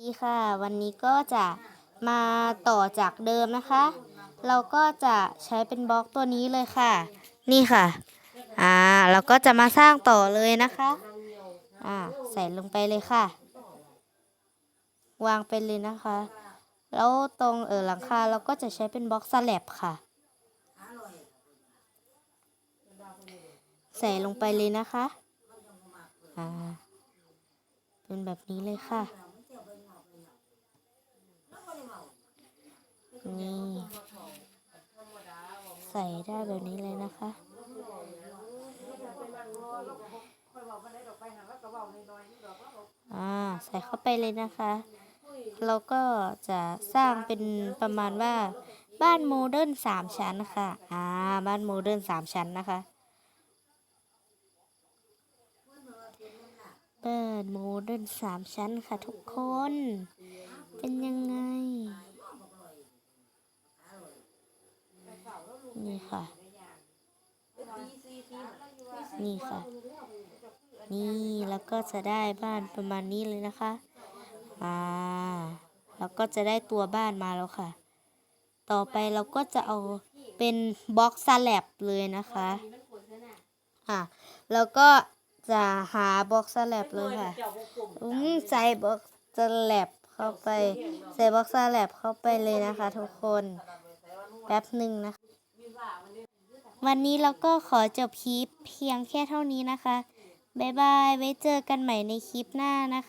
ดีค่ะ วันนี้ก็จะมาต่อจากเดิมนะคะ เราก็จะใช้เป็นบล็อกตัวนี้เลยค่ะ นี่ค่ะ อ่าเราก็จะมาสร้างต่อเลยนะคะ อ่าใส่ลงไปเลยค่ะ วางไปเลยนะคะ แล้วตรงเออหลังคาเราก็จะใช้เป็นบล็อกสแลบค่ะ ใส่ลงไปเลยนะคะ อ่าเป็นแบบนี้เลยค่ะ นี่ใส่ได้แบบนี้เลยนะคะ อ่า ใส่เข้าไปเลยนะคะ เราก็จะสร้างเป็นประมาณว่าบ้านโมเดิร์นสามชั้นนะคะ อ่า บ้านโมเดิร์นสามชั้นนะคะ บ้านโมเดิร์นสามชั้นค่ะทุกคน เป็นยังไง นี่ ค่ะ นี่ค่ะ นี่แล้วก็จะได้บ้านประมาณนี้เลยนะคะ อ่า แล้วก็จะได้ตัวบ้านมาแล้วค่ะ ต่อไปเราก็จะเอาเป็นบล็อกสแลบเลยนะคะ อะ แล้วก็จะหาบล็อกสแลบเลยค่ะอืมใส่บล็อกสแลบเข้าไป ใส่บล็อกสแลบเข้าไปเลยนะคะ ทุกคน แป๊บหนึ่งนะคะ วันนี้เราก็ขอจบคลิปเพียงแค่เท่านี้นะคะ บ๊ายบาย ไว้เจอกันใหม่ในคลิปหน้านะคะ